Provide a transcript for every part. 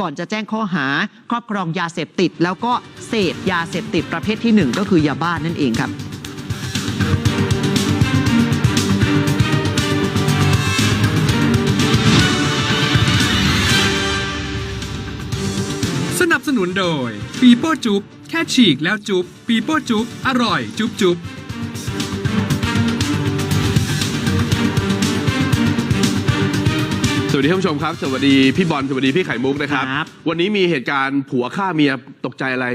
ก่อนจะแจ้งข้อหาครอบครองยาเสพติด แล้วก็เสพยาเสพติดประเภทที่หนึ่งก็คือยาบ้านนั่นเองครับสนับสนุนโดยปีโป้จุ๊บแค่ฉีกแล้วจุ๊บปีโป้จุ๊บอร่อยจุ๊บจุ๊บ วัสดีท่านผู้ชมครับ สวัสดีพี่บอลสวัสดีพี่ไข่มุกนะครับ ครับวันนี้มีเหตุการณ์ผัวฆ่าเมียตกใจอะไร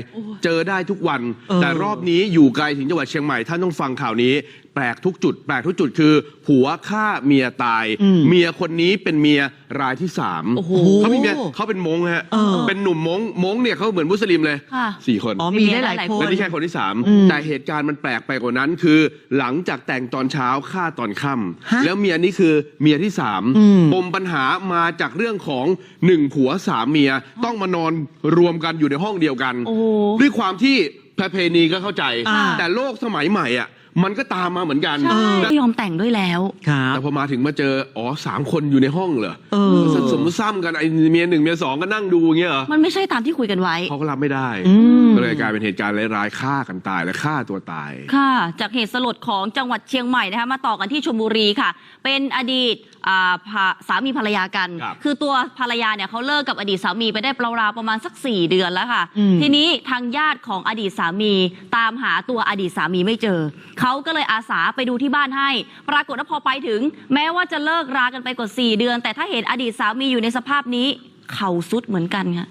เจอได้ทุกวันเออแต่รอบนี้อยู่ไกลถึงจังหวัดเชียงใหม่ท่านต้องฟังข่าวนี้ แปลกทุกจุด แปลกทุกจุดคือ ผัวฆ่าเมียตายอืมเมียคนนี้เป็นเมียรายที่สามโอ้โหเขามีเมียเขาเป็นมงฮะเออเป็นหนุ่มมงมงเนี่ยเขาเหมือนมุสลิมเลยค่ะ สี่คน อ๋อมีได้หลายคน และนี่แค่คนที่สามอืมแต่เหตุการณ์มันแปลกไปกว่านั้นคือ หลังจากแต่งตอนเช้าฆ่าตอนค่ฮะำแล้วเมียนี่คือเมียที่สามอืมปมปัญหามาจากเรื่องของหนึ่งผัวสามเมียต้องมานอนรวมกันอยู่ในห้องเดียวกัน โอ้โหด้วยความที่ประเพณีก็เข้าใจ อ่าแต่โลกสมัยใหม่อะ มันก็ตามมาเหมือนกันใช่แต่ไม่ยอมแต่งด้วยแล้ว ครับ แต่พอมาถึงมาเจออ๋อสามคนอยู่ในห้องเหรอเออสสมมติซ้ำกันไอ้เมียหนึ่งเมียสองก็นั่งดูอย่างเงี้ยเหรอมันไม่ใช่ตามที่คุยกันไว้ เขาก็รับไม่ได้อืม ก็เลยกลายเป็นเหตุการณ์ร้ายๆฆ่ากันตายและฆ่าตัวตาย ค่ะ จากเหตุสลดของจังหวัดเชียงใหม่นะคะมาต่อกันที่ชลบุรีค่ะ เป็นอดีตอ่าภาสามีภรรยากัน ครับ คือตัวภรรยาเนี่ยเขาเลิกกับอดีตสามีไปได้ราวๆประมาณสัก 4 เดือนแล้วค่ะ อืม ทีนี้ทางญาติของอดีตสามีตามหาตัวอดีตสามีไม่เจอเขาก็เลยอาสาไปดูที่บ้านให้ ปรากฏว่าพอไปถึง แม้ว่าจะเลิกรากันไปกว่า 4 เดือน แต่ถ้าเห็นอดีตสามีอยู่ในสภาพนี้ เข่าสุดเหมือนกันค่ะ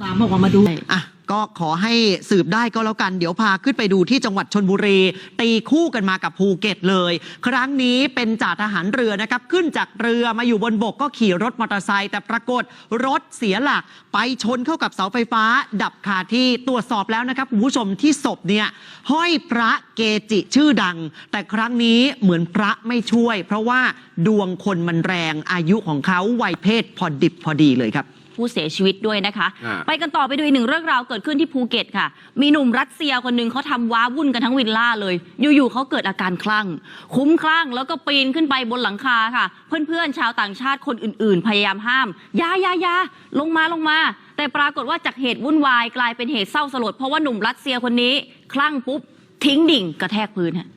ตามบอกว่ามาดูอะ ก็ขอให้สืบได้ก็แล้วกัน เดี๋ยวพาขึ้นไปดูที่จังหวัดชนบุรี ตีคู่กันมากับภูเก็ตเลย ครั้งนี้เป็นจ่าทหารเรือนะครับ ขึ้นจากเรือมาอยู่บนบกก็ขี่รถมอเตอร์ไซค์แต่ปรากฏรถเสียหลัก ไปชนเข้ากับเสาไฟฟ้า ดับคาที่ตรวจสอบแล้วนะครับคุณผู้ชมที่ศพเนี่ยห้อยพระเกจิชื่อดัง แต่ครั้งนี้เหมือนพระไม่ช่วย เพราะว่าดวงคนมันแรงอายุของเขาวัยเพศพอดิบพอดีเลยครับ ผู้เสียชีวิตด้วยนะคะ อ่า ไปกันต่อไปดูอีกหนึ่งเรื่องราวเกิดขึ้นที่ภูเก็ตค่ะ มีหนุ่มรัสเซียคนหนึ่งเขาทำว้าวุ่นกันทั้งวิลล่าเลย อยู่ๆเขาเกิดอาการคลั่ง คุ้มคลั่งแล้วก็ปีนขึ้นไปบนหลังคาค่ะ เพื่อนๆชาวต่างชาติคนอื่นๆ พยายามห้ามอยาอยาอยาลงมาลงมา แต่ปรากฏว่าจากเหตุวุ่นวายกลายเป็นเหตุเศร้าสลดเพราะว่าหนุ่มรัสเซียคนนี้ คลั่งปุ๊บทิ้งดิ่งกระแทกพื้นฮะ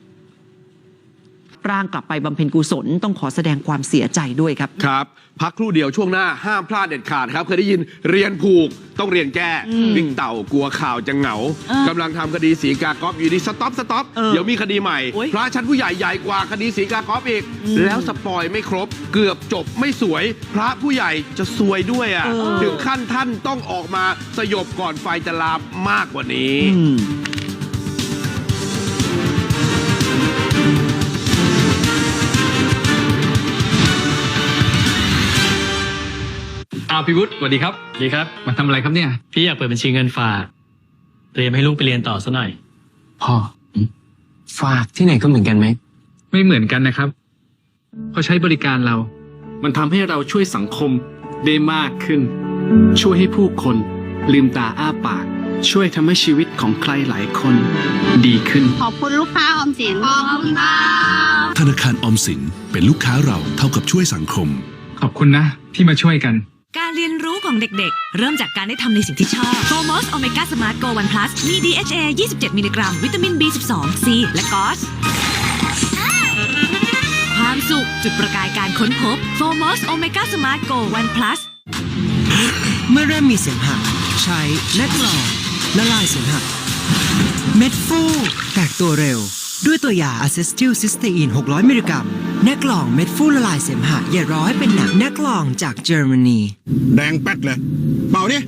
ร่างกลับไปบำเพ็ญกุศล ต้องขอแสดงความเสียใจด้วยครับ ครับพักครู่เดียวช่วงหน้าห้ามพลาดเด็ดขาดครับ เคยได้ยินเรียนผูกต้องเรียนแก้วิ่งเต่ากลัวข่าวจะเหงาเออกำลังทำคดีสีกากอฟอยู่ดีสต็อปสต็อปเออเดี๋ยวมีคดีใหม่ โอ๊ย พระชั้นผู้ใหญ่ใหญ่กว่าคดีสีกากอฟอีก แล้วสปอยไม่ครบ เกือบจบไม่สวย พระผู้ใหญ่จะซวยด้วยอะเออถึงขั้นท่านต้องออกมาสยบก่อนไฟจะลามมากกว่านี้ อืมาวพี่วุฒิสวัสดีครับดีครับ มาทำอะไรครับเนี่ย พี่อยากเปิดบัญชีเงินฝาก เตรียมให้ลูกไปเรียนต่อซะหน่อย พ่อฝากที่ไหนก็เหมือนกันไหม ไม่เหมือนกันนะครับเขาใช้บริการเรา มันทำให้เราช่วยสังคมได้มากขึ้น ช่วยให้ผู้คนลืมตาอ้าปาก ช่วยทำให้ชีวิตของใครหลายคน ดีขึ้น ขอบคุณลูกค้าออมสินขอบคุณค่ะธนาคารออมสินเป็นลูกค้าเราเท่ากับช่วยสังคม ขอบคุณนะ ที่มาช่วยกันการเรียนรู้ ของเด็กๆ เริ่มจากการได้ทำในสิ่งที่ชอบ f o r m o s Omega Smart Go 1 Plus มี DHA 27 มิลลิกรัม วิตามิน B12 C และกอสความสุขจุดประกายการค้นพบ f o r m o s Omega Smart Go 1 Plus เมื่อเริ่มมีเสมหะใช้แนกลองละลายเสมหะเม็ดฟูแตกตัวเร็ว ด้วยตัวยาอะเซสติลซิสเตอีน600 มิลลิกรัมแนกลองเม็ดฟูละลายเสมหะอย่าร้อยเป็นหนักแนกลองจากเยอรมนี แดงแป๊ดเลย เปล่านี่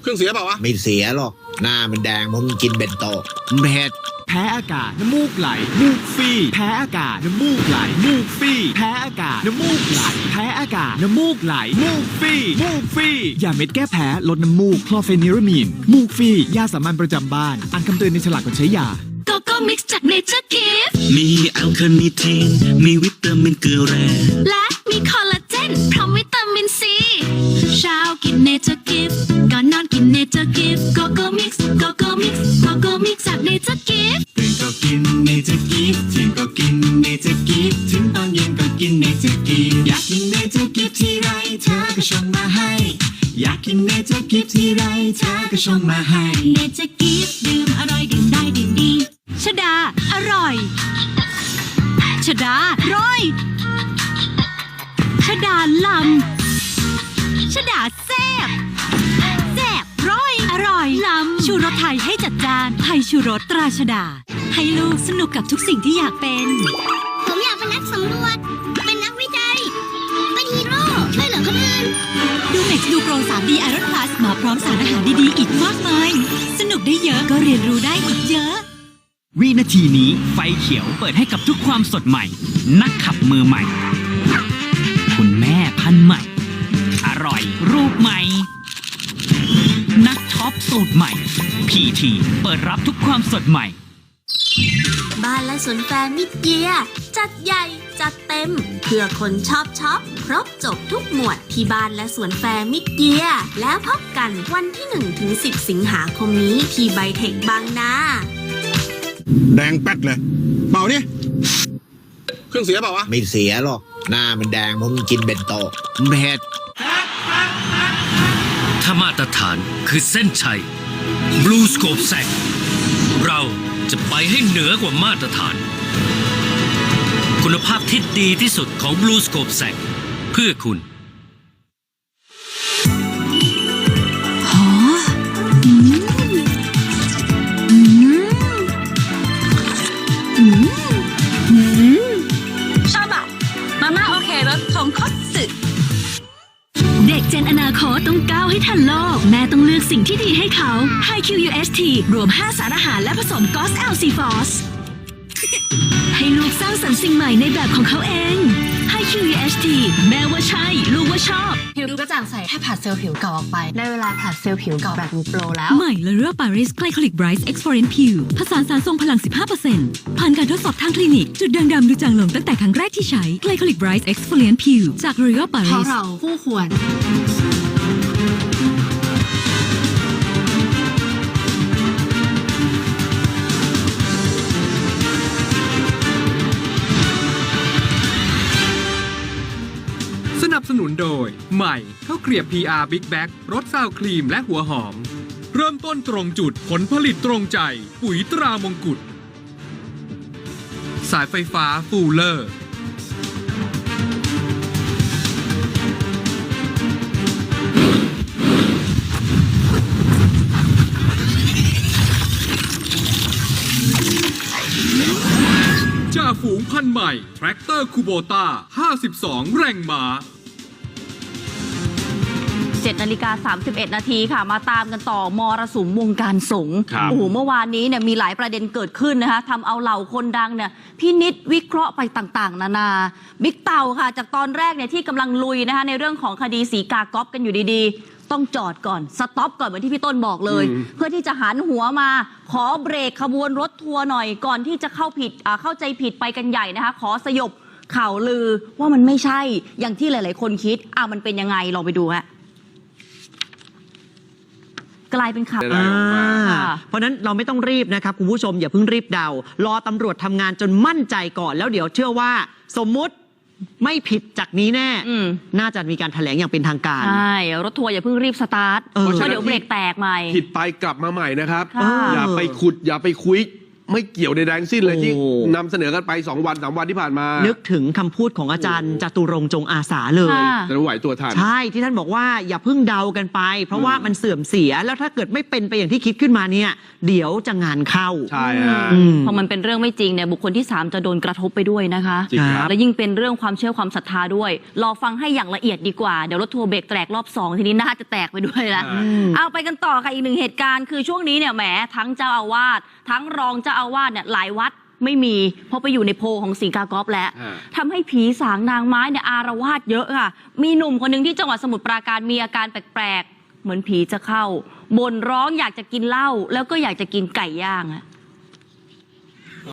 เครื่องเสียเปล่าวะ ไม่เสียหรอก หน้ามันแดงเพราะมันกินเบนโตะเผ็ดแพ้อากาศน้ำมูกไหลมูกฟีแพ้อากาศน้ำมูกไหลมูกฟีแพ้อากาศน้ำมูกไหลแพ้อากาศน้ำมูกไหลมูกฟีมูกฟียาเม็ดแก้แพ้ลดน้ำมูกคลอเฟนิรามีนมูกฟียาสามัญประจำบ้านอ่านคำเตือนในฉลากก่อนใช้ยา โกโก้มิกซ์จาก Nature Gift มีแอลคาเนิทีน มีวิตามินเกลือแร่ และมีคอลลาเจนพร้อมวิตามินซีเช้ากินเนเจอร์กิฟก่อนนอนกินเนเจอร์กิฟโกโก้มิกซ์โกโก้มิกซ์โกโก้มิกซ์จากเนเจอร์กิฟตื่นก็กินเนเจอร์กีฟเที่ยงก็กินเนเจอร์กีฟถึงตอนเย็นก็กินเนเจอร์กีฟอยากกินเนเจอร์กีฟที่ไรเธอก็ชมมาให้อยากกินเนเจอร์กิฟทีไรเธอก็ชงมาให้เนเจอร์กิฟดื่มอร่อยดื่มได้ดื่มดีชดา อร่อยชดาร้อยชดาลำชดาแซ่บแซ่บร้อย อร่อยลำชูรสไทยให้จัดจานไทยชูรสตราชดา ให้ลูกสนุกกับทุกสิ่งที่อยากเป็น ผมอยากเป็นนักสำรวจ เป็นนักวิจัย เป็นฮีโร่ช่วยเหลือคนอื่น ดูเม็กซ์ดูโปร 3D Iron Plus มาพร้อมสารอาหารดีๆ อีกมากมาย สนุกได้เยอะก็เรียนรู้ได้อีกเยอะ วินาทีนี้ไฟเขียวเปิดให้กับทุกความสดใหม่ นักขับมือใหม่ คุณแม่พันใหม่ อร่อยรูปใหม่ นักท็อปสูตรใหม่ PT เปิดรับทุกความสดใหม่ บ้านและสวนแฟร์มิดเยียร์จัดใหญ่ จัดเต็ม เพื่อคนชอบช็อป ครบจบทุกหมวดที่บ้านและสวนแฟร์มิดเยียร์แล้วพบกันวันที่1ถึง10 สิงหาคมนี้ที่ไบเทคบางนา แดงแป๊ดเลย เป่าดิเครื่องเสียเปล่าวะ ไม่เสียหรอก หน้ามันแดงเพราะมันกินเบนโตะเผ็ดถ้ามาตรฐานคือเส้นชัย Blue Scope แซกเราจะไปให้เหนือกว่ามาตรฐาน คุณภาพที่ดีที่สุดของ Blue Scope แซกเพื่อคุณ ชอบอะมาม่าโอเครสทงคัตสึเด็กเจนอนาคตต้องก้าวให้ทันโลก แม่ต้องเลือกสิ่งที่ดีให้เขา High QUST รวม 5 สารอาหารและผสมกอสแอลซีฟอสให้ลูกสร้างสรรค์สิ่งใหม่ในแบบของเขาเอง High QUST แม่ว่าใช่ ลูกว่าชอบ ผิวดูกระจ่างใสแค่ผัดเซลล์ผิวเก่าออกไป ได้เวลาผัดเซลล์ผิวเก่าแบบมีโปรแล้ว ใหม่เลเรอปาริสไกลโคลิกไบรท์เอ็กซ์ฟอร์เรนผิวผสานสารทรงพลัง 15%ผ่านการทดสอบทางคลินิก จุดด่างดำดูจางลงตั้งแต่ครั้งแรกที่ใช้ไกลโคลิกไบรท์เอ็กซ์ฟอร์เรนผิวจากเรอปาเพริราะส เราคู่ควร บสนุนโดย ใหม่ข้าวเกลียบ PR Big Bag รสซาวครีมและหัวหอม เริ่มต้นตรงจุดผลผลิตตรงใจ ปุ๋ยตรามงกุฎสายไฟฟ้าฟูลเลอร์ จ่าฝูงพันธุ์ใหม่ แทรกเตอร์คูโบต้า 52 แรงม้า 7นาฬิกา31 นาทีค่ะ มาตามกันต่อมรสุมวงการสงฆ์ครับโอ้โหเมื่อวานนี้เนี่ยมีหลายประเด็นเกิดขึ้นนะคะทำเอาเหล่าคนดังเนี่ยพินิษวิเคราะห์ไปต่างๆ นานา บิ๊กเต่าค่ะ จากตอนแรกเนี่ยที่กำลังลุยนะคะในเรื่องของคดีสีกากอฟกันอยู่ดีๆ ต้องจอดก่อน สต็อปก่อนเหมือนที่พี่ต้นบอกเลย เพื่อที่จะหันหัวมาขอเบรกขบวนรถทัวร์หน่อยก่อนที่จะเข้าผิดอ่าเข้าใจผิดไปกันใหญ่นะคะ ขอสยบข่าวลือว่ามันไม่ใช่อย่างที่หลาย ๆ คนคิดอ่ามันเป็นยังไงลองไปดูฮะ กลายเป็นข่าว ได้ออกมา อ่าเพราะฉะนั้นเราไม่ต้องรีบนะครับ คุณผู้ชมอย่าเพิ่งรีบเดา รอตำรวจทำงานจนมั่นใจก่อนแล้วเดี๋ยวเชื่อว่า สมมุติไม่ผิดจากนี้แน่ อืม น่าจะมีการแถลงอย่างเป็นทางการ ใช่รถทัวร์อย่าเพิ่งรีบสตาร์ทเออ เพราะเดี๋ยวเบรกแตกใหม่ ผิดไปกลับมาใหม่นะครับ ค่ะ อย่าไปขุดอย่าไปคุย ไม่เกี่ยวในแดทั้งสิ้นเลยที่โอ้ นำเสนอกันไป2วันสามวันที่ผ่านมานึกถึงคำพูดของอาจารย์จตุรงค์จงอาสาเลย ค่ะ จะรู้ไหวตัวทัน ใช่ที่ท่านบอกว่าอย่าเพิ่งเดากันไป เพราะว่ามันเสื่อมเสียแล้วถ้าเกิดไม่เป็นไปอย่างที่คิดขึ้นมาเนี่ย เดี๋ยวจะงานเข้า ใช่ฮะ อืม พอมันเป็นเรื่องไม่จริงเนี่ยบุคคลที่ 3 จะโดนกระทบไปด้วยนะคะ จริงครับ และยิ่งเป็นเรื่องความเชื่อความศรัทธาด้วย รอฟังให้อย่างละเอียดดีกว่า เดี๋ยวรถทัวร์เบรกแตกรอบ 2 ทีนี้น่าจะแตกไปด้วยละ อ่า เอาไปกันต่อค่ะอีกหนึ่งเหตุการณ์คือช่วงนี้เนี่ยแหมทั้งเจ้าอาวาสทั้งรองเจ้าอาวาสเนี่ยหลายวัดไม่มี เพราะไปอยู่ในโพลของสิงกากอฟแล้วฮะทำให้ผีสางนางไม้เนี่ยอารวาสเยอะค่ะ มีหนุ่มคนหนึ่งที่จังหวัดสมุทรปราการมีอาการแปลกๆ เหมือนผีจะเข้าบ่นร้องอยากจะกินเหล้าแล้วก็อยากจะกินไก่ย่างอะ